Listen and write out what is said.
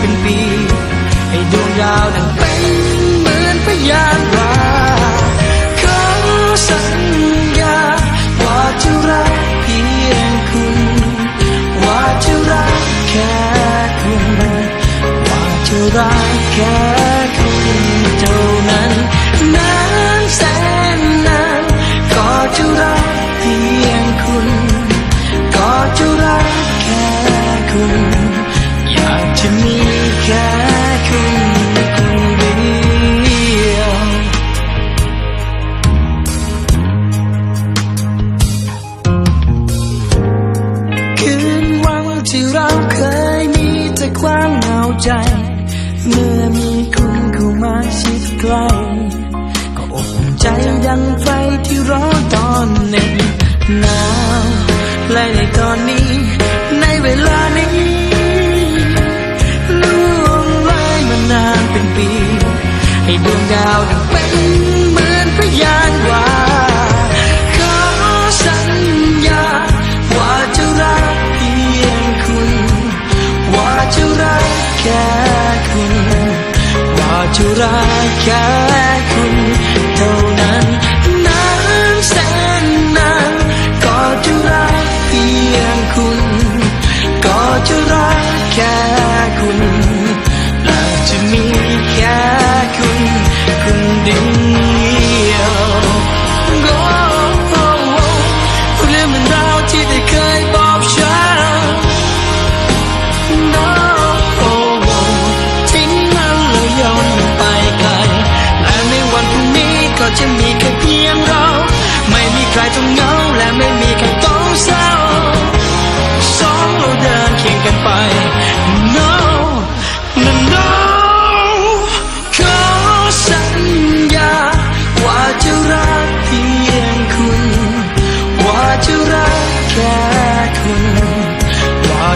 เป็นปี ให้ดวงดาวดังเป็นเหมือนพยานว่าขอสัญญาว่าจะรักเพียงคุณ ว่าจะรักแค่คุณ ว่าจะรักแค่คุณเท่านั้นนานแสนนานก็จะรักเพียงคุณ ก็จะรักแค่คุณ อยากจะมี ที่เราเคยมีแต่ความเหงาใจ เมื่อมีคุณเข้ามาชิดใกล้ก็อบอุ่นใจดังไฟที่ร้อนตอนหน็บหนาวและในตอนนี้ ในเวลานี้ล่วงเลยมานานเป็นปี ให้ดวงดาวดังเป็นเหมือนพยานว่า รักแค่คุณเท่านั้นนานแสนนานก็จะรักเพียงคุณ